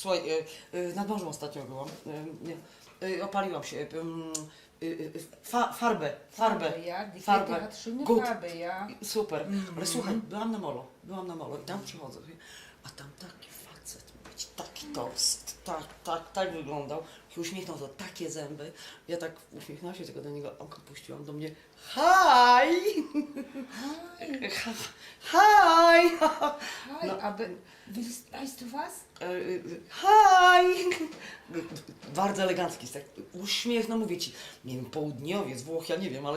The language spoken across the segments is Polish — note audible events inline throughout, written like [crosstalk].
Słuchaj, y, y, nad morzem ostatnio byłam. Y, opaliłam się. Y, fa, farbę, farbę. ja, farbę. Gut. Farbe, ja. Super. Ale słuchaj, byłam na molo. Byłam na molo i tam przychodzę. A tam taki facet, mówić, taki tost, tak, tak, tak wyglądał. Się uśmiechnął, to takie zęby. Ja tak uśmiechnęłam się, tylko do niego oko puściłam do mnie. Hi! Hi, [laughs] Hi! hi, No. aber weißt du was? E, e, Hi! [laughs] Bardzo elegancki, tak uśmiech, no mówię ci, nie wiem, południowiec, Włoch, ja nie wiem, ale...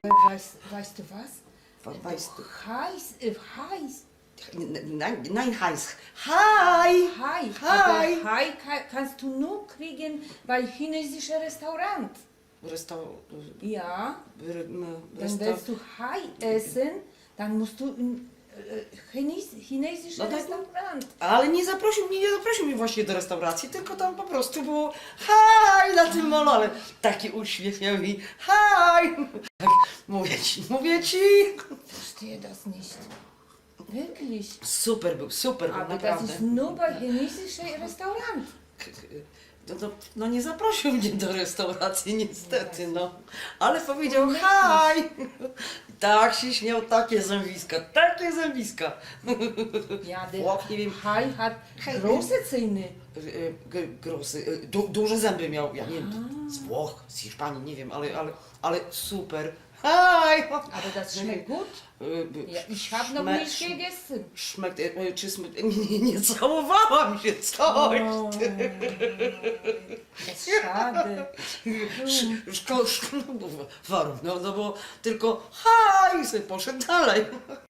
Weißt, du was? Wa- Weißt du? Heiß, heiß, Nein, nein, Heinz. Hi! hi, Hi. aber hi ka- kannst du nur kriegen bei chinesischer Restaurant. Restau... Ja, r- m- dann willst du Hai essen, dann musst du in äh, Chines chinesisches No tak. Restaurant. Ale nie zaprosił mnie, nie zaprosił mnie właśnie do restauracji, tylko tam po prostu było hi na tym molo, ale taki uśmiech miał i hi! Tak, mówię ci, mówię ci! Verstehe das nicht. Wirklich. Super był, super był, Aber das naprawdę. ist nur bei chinesischer Restaurant. No, to, no nie zaprosił mnie do restauracji niestety, no. Ale powiedział hi! Tak się śmiał, takie zębiska, takie zębiska. Ja, der Włoch, nie wiem, Hai hat große Zähne. y, g- grosy, y, du, duże zęby miał, ja nie wiem, z Włoch, z Hiszpanii, nie wiem, ale, ale, ale super. Hi! Aber das schmeckt gut. Y, Ja, ich habe noch nicht gegessen. Y, czy smy, nie, nie całowałam się, coś. Oh, das ist schade. Sz- Szko, szko, no, no, no bo tylko i sobie poszedł dalej.